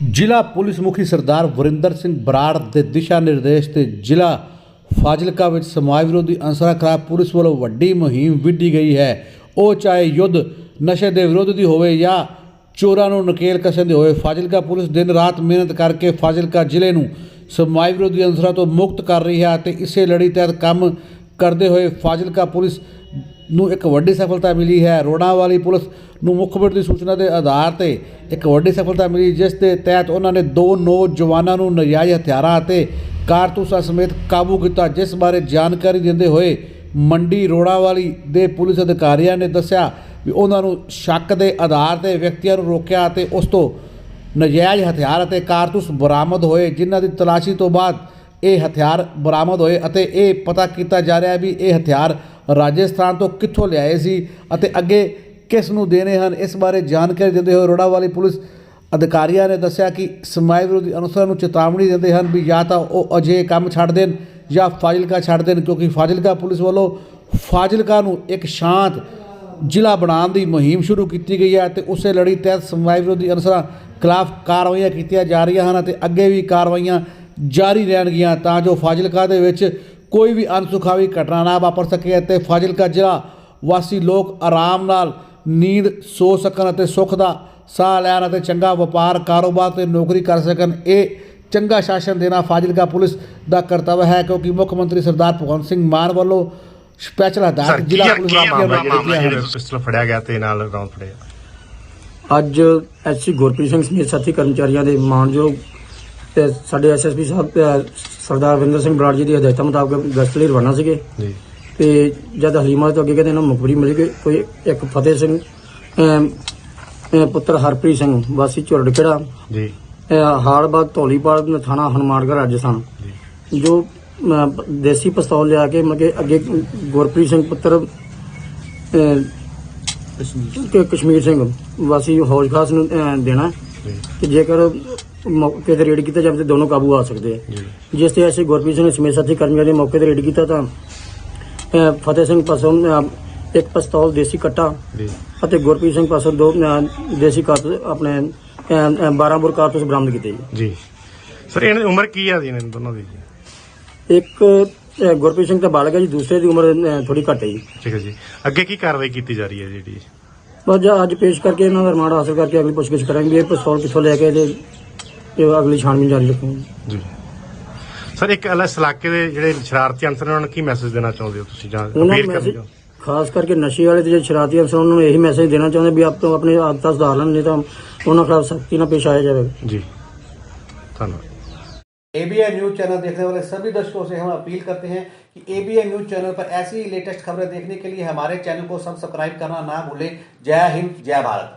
ਜ਼ਿਲ੍ਹਾ ਪੁਲਿਸ ਮੁਖੀ ਸਰਦਾਰ ਵਰਿੰਦਰ ਸਿੰਘ ਬਰਾੜ ਦੇ ਦਿਸ਼ਾ ਨਿਰਦੇਸ਼ ਤੇ ਜ਼ਿਲ੍ਹਾ ਫਾਜ਼ਿਲਕਾ ਵਿੱਚ ਸਮਾਜ ਵਿਰੋਧੀ ਅਨਸਰਾਂ ਖਿਲਾਫ ਪੁਲਿਸ ਵੱਲੋਂ ਵੱਡੀ ਮੁਹਿੰਮ ਵਿੱਢੀ ਗਈ ਹੈ। ਉਹ ਚਾਹੇ ਯੁੱਧ, ਨਸ਼ੇ ਦੇ ਵਿਰੁੱਧ ਦੀ ਹੋਵੇ ਜਾਂ ਚੋਰਾਂ ਨੂੰ ਨਕੇਲ ਕਸਣ ਦੀ ਹੋਵੇ, ਫਾਜ਼ਿਲਕਾ ਪੁਲਿਸ ਦਿਨ ਰਾਤ ਮਿਹਨਤ ਕਰਕੇ ਫਾਜ਼ਿਲਕਾ ਜ਼ਿਲ੍ਹੇ ਨੂੰ ਸਮਾਜ ਵਿਰੋਧੀ ਅਨਸਰਾਂ ਤੋਂ ਮੁਕਤ ਕਰ ਰਹੀ ਹੈ ਅਤੇ ਇਸੇ ਲੜੀ ਤਹਿਤ ਕੰਮ ਕਰਦੇ ਹੋਏ ਫਾਜ਼ਿਲਕਾ ਪੁਲਿਸ ਨੂੰ ਇੱਕ ਵੱਡੀ ਸਫਲਤਾ ਮਿਲੀ ਹੈ। ਰੋੜਾ ਵਾਲੀ ਪੁਲਿਸ ਨੂੰ ਮੁਖਬਰ ਦੀ ਸੂਚਨਾ ਦੇ ਆਧਾਰ ਤੇ ਇੱਕ ਵੱਡੀ ਸਫਲਤਾ ਮਿਲੀ, ਜਿਸ ਦੇ ਤਹਿਤ ਉਹਨਾਂ ਨੇ ਦੋ ਨੌਜਵਾਨਾਂ ਨੂੰ ਨਜਾਇਜ਼ ਹਥਿਆਰਾਂ ਅਤੇ ਕਾਰਤੂਸਾਂ ਸਮੇਤ ਕਾਬੂ ਕੀਤਾ, ਜਿਸ ਬਾਰੇ ਜਾਣਕਾਰੀ ਦਿੰਦੇ ਹੋਏ ਮੰਡੀ ਰੋੜਾ ਵਾਲੀ ਦੇ ਪੁਲਿਸ ਅਧਿਕਾਰੀਆਂ ਨੇ ਦੱਸਿਆ ਵੀ ਉਹਨਾਂ ਨੂੰ ਸ਼ੱਕ ਦੇ ਆਧਾਰ ਤੇ ਵਿਅਕਤੀਆਂ ਨੂੰ ਰੋਕਿਆ ਅਤੇ ਉਸ ਤੋਂ ਨਜਾਇਜ਼ ਹਥਿਆਰ ਅਤੇ ਕਾਰਤੂਸ ਬਰਾਮਦ ਹੋਏ, ਜਿਨ੍ਹਾਂ ਦੀ ਤਲਾਸ਼ੀ ਤੋਂ ਬਾਅਦ ਇਹ ਹਥਿਆਰ ਬਰਾਮਦ ਹੋਏ ਅਤੇ ਇਹ ਪਤਾ ਕੀਤਾ ਜਾ ਰਿਹਾ ਹੈ ਵੀ ਇਹ ਹਥਿਆਰ ਰਾਜਸਥਾਨ ਤੋਂ ਕਿੱਥੋਂ ਲਿਆਏ ਸੀ ਅਤੇ ਅੱਗੇ ਕਿਸ ਨੂੰ ਦੇਣੇ ਹਨ, ਇਸ ਬਾਰੇ ਜਾਣਕਾਰੀ ਦਿੰਦੇ ਹੋਏ ਰੋੜਾ ਵਾਲੀ ਪੁਲਿਸ ਅਧਿਕਾਰੀਆਂ ਨੇ ਦੱਸਿਆ ਕਿ ਸਮਾਜ ਵਿਰੋਧੀ ਅਨੁਸਾਰ ਨੂੰ ਚੇਤਾਵਨੀ ਦਿੰਦੇ ਹਨ ਵੀ ਜਾਂ ਤਾਂ ਉਹ ਅਜੇ ਕੰਮ ਛੱਡ ਦੇਣ ਜਾਂ ਫਾਜ਼ਿਲਕਾ ਛੱਡ ਦੇਣ, ਕਿਉਂਕਿ ਫਾਜ਼ਿਲਕਾ ਪੁਲਿਸ ਵੱਲੋਂ ਫਾਜ਼ਿਲਕਾ ਨੂੰ ਇੱਕ ਸ਼ਾਂਤ ਜ਼ਿਲ੍ਹਾ ਬਣਾਉਣ ਦੀ ਮੁਹਿੰਮ ਸ਼ੁਰੂ ਕੀਤੀ ਗਈ ਹੈ ਤੇ ਉਸੇ ਲੜੀ ਤਹਿਤ ਸਮਾਜ ਵਿਰੋਧੀ ਅਨਸਰਾਂ ਖਿਲਾਫ ਕਾਰਵਾਈਆਂ ਕੀਤੀਆਂ ਜਾ ਰਹੀਆਂ ਹਨ ਅਤੇ ਅੱਗੇ ਵੀ ਕਾਰਵਾਈਆਂ ਜਾਰੀ ਰਹਿਣਗੀਆਂ ਤਾਂ ਜੋ ਫਾਜ਼ਿਲਕਾ ਦੇ ਵਿੱਚ ਕੋਈ ਵੀ ਅਨਸੁਖਾਵੀ ਘਟਨਾ ਨਾ ਵਾਪਰ ਸਕੇ ਅਤੇ ਫਾਜ਼ਿਲਕਾ ਜ਼ਿਲ੍ਹਾ ਵਾਸੀ ਲੋਕ ਆਰਾਮ ਨਾਲ ਨੀਂਦ ਸੋ ਸਕਣ ਅਤੇ ਸੁੱਖ ਦਾ ਸਾਹ ਲੈਣ ਅਤੇ ਚੰਗਾ ਵਪਾਰ ਕਾਰੋਬਾਰ ਤੇ ਨੌਕਰੀ ਕਰ ਸਕਣ ਇਹ ਚੰਗਾ ਸ਼ਾਸਨ ਦੇਣਾ ਫਾਜ਼ਿਲਕਾ ਪੁਲਿਸ ਦਾ ਕਰਤੱਵ ਹੈ ਕਿਉਂਕਿ ਮੁੱਖ ਮੰਤਰੀ ਸਰਦਾਰ ਭਗਵੰਤ ਸਿੰਘ ਮਾਨ ਵੱਲੋਂ ਸਪੈਸ਼ਲ ਕੀ ਜ਼ਿਲ੍ਹਾ ਪੁਲਿਸ ਕੀ ਆ ਨੂੰ ਪਿਸਟਲ ਫੜਿਆ ਗਿਆ ਤੇ ਨਾਲ ਰੌਂਦ ਫੜਿਆ ਅੱਜ ਐਸਸੀ ਗੁਰਪ੍ਰੀਤ ਸਿੰਘ ਸਮੇਤ ਸਾਥੀ ਕਰਮਚਾਰੀਆਂ ਦੇ ਮਾਨਯੋਗ ਤੇ ਸਾਡੇ ਐਸਐਸਪੀ ਸਾਹਿਬ ਤੇ ਸਰਦਾਰ ਵਿੰਦਰ ਸਿੰਘ ਬਰਾੜ ਜੀ ਦੀ ਹਦਾਇਤਾਂ ਮੁਤਾਬਕ ਗਸ਼ਤ ਲਈ ਰਵਾਨਾ ਸੀਗੇ। ਜੀ। ਤੇ ਜਦ ਹਲੀਮਾ ਤੋਂ ਅੱਗੇ ਕਹਿੰਦੇ ਇਹਨਾਂ ਨੂੰ ਮੁਖਬਰੀ ਮਿਲ ਗਈ ਕੋਈ ਇੱਕ ਫਤਿਹ ਸਿੰਘ ਅਮ, ਅਮ, ਪੁੱਤਰ ਹਰਪ੍ਰੀਤ ਸਿੰਘ ਵਾਸੀ ਝੁਰੜਖੇੜਾ ਜੀ। ਹਾਲਬਾਦ ਧੌਲੀਪਾਲ ਥਾਣਾ ਹਨੂਮਾਨਗੜ੍ਹ ਰਾਜਸਥਾਨ। ਜੀ। ਜੋ ਅਮ, ਦੇਸੀ ਪਿਸਤੌਲ ਲਿਆ ਕੇ ਮਗੇ ਅੱਗੇ ਗੁਰਪ੍ਰੀਤ ਸਿੰਘ ਪੁੱਤਰ ਕਸ਼ਮੀਰ ਸਿੰਘ। ਵਾਸੀ ਹੌਜ ਖਾਸ ਨੂੰ ਦੇਣਾ। ਕਿ ਜੇਕਰ ਮੌਕੇ ਤੇ ਰੇਡ ਕੀਤਾ ਜਾਵੇ ਤਾਂ ਦੋਨੋਂ ਕਾਬੂ ਆ ਸਕਦੇ ਜੀ। ਜਿਸ ਤੇ ਅਸੀਂ ਗੁਰਪ੍ਰੀਤ ਸਿੰਘ ਸਮੇਤ ਸਾਥੀ ਕਰਮੀਆਂ ਨੇ ਮੌਕੇ ਤੇ ਰੇਡ ਕੀਤਾ ਤਾਂ ਫਤਿਹ ਸਿੰਘ ਪਾਸੋਂ ਇੱਕ ਪਿਸਤੌਲ ਦੇਸੀ ਕੱਟਾ ਜੀ। ਅਤੇ ਗੁਰਪ੍ਰੀਤ ਸਿੰਘ ਪਾਸੋਂ ਦੋ ਦੇਸੀ ਕਾਰਤੂਸ ਆਪਣੇ ਅਹ, ਅਹ, 12 ਬੋਰ ਕਾਰਤੂਸ ਬਰਾਮਦ ਕੀਤੇ ਜੀ। ਜੀ। ਸਰ ਇਹਨਾਂ ਦੀ ਉਮਰ ਕੀ ਆ ਜੀ ਇਹਨਾਂ ਦੋਨਾਂ ਦੀ ਜੀ? ਇੱਕ ਗੁਰਪ੍ਰੀਤ ਸਿੰਘ ਤਾਂ ਬਾਲਗ ਹੈ ਜੀ ਦੂਸਰੇ ਦੀ ਉਮਰ ਥੋੜੀ ਘੱਟ ਹੈ ਜੀ। ਠੀਕ ਹੈ ਜੀ। ਅੱਗੇ ਕੀ ਕਾਰਵਾਈ ਕੀਤੀ ਜਾ ਰਹੀ ਹੈ ਜਿਹੜੀ ਬਸ ਜੀ ਅੱਜ ਪੇਸ਼ ਕਰਕੇ ਇਹਨਾਂ ਦਾ ਰਿਮਾਂਡ ਹਾਸਲ ਕਰਕੇ ਅਗਲੀ ਪੁੱਛਗਿੱਛ ਕਰਾਂਗੇ ਵੀ ਇਹ ਪਿਸਤੌਲ ਕਿੱਥੋਂ ਲੈ ਕੇ ਤੇ ਇਹ ਅਗਲੀ ਛਾਣਬੀਨ ਜਾਰੀ ਰੱਖਾਂਗੇ ਜੀ ਸਰ ਇੱਕ ਅਲੱਗ ਇਲਾਕੇ ਦੇ ਜਿਹੜੇ ਸ਼ਰਾਰਤੀ ਅਨਸਰ ਨੇ ਉਹਨਾਂ ਨੂੰ ਕੀ ਮੈਸੇਜ ਦੇਣਾ ਚਾਹੁੰਦੇ ਹੋ ਤੁਸੀਂ ਜਾਂ ਉਹਨਾਂ ਅਪੀਲ ਨੂੰ ਕਰਨੀ ਮੈਸੇਜ ਚਾਹੁੰਦੇ ਖਾਸ ਕਰਕੇ ਨਸ਼ੇ ਵਾਲੇ ਤੇ ਜਿਹੜੇ ਸ਼ਰਾਰਤੀ ਅਫਸਰ ਉਹਨਾਂ ਨੂੰ ਇਹੀ ਮੈਸੇਜ ਦੇਣਾ ਚਾਹੁੰਦੇ ਵੀ ਆਪ ਤੋਂ ਆਪਣੇ ਆਦਤਾਂ ਸੁਧਾਰ ਲੈਣ ਨਹੀਂ ਤਾਂ ਉਹਨਾਂ ਖਿਲਾਫ ਸਖਤੀ ਨਾਲ ਪੇਸ਼ ਆਇਆ ਜਾਵੇਗਾ ਹੋ? ਜੀ ਧੰਨਵਾਦ एबीएन न्यूज चैनल देखने वाले सभी दर्शकों से हम अपील करते हैं कि एबीएन न्यूज चैनल पर ऐसी ही लेटेस्ट खबरें देखने के लिए हमारे चैनल को सब्सक्राइब करना ना भूलें जय हिंद जय भारत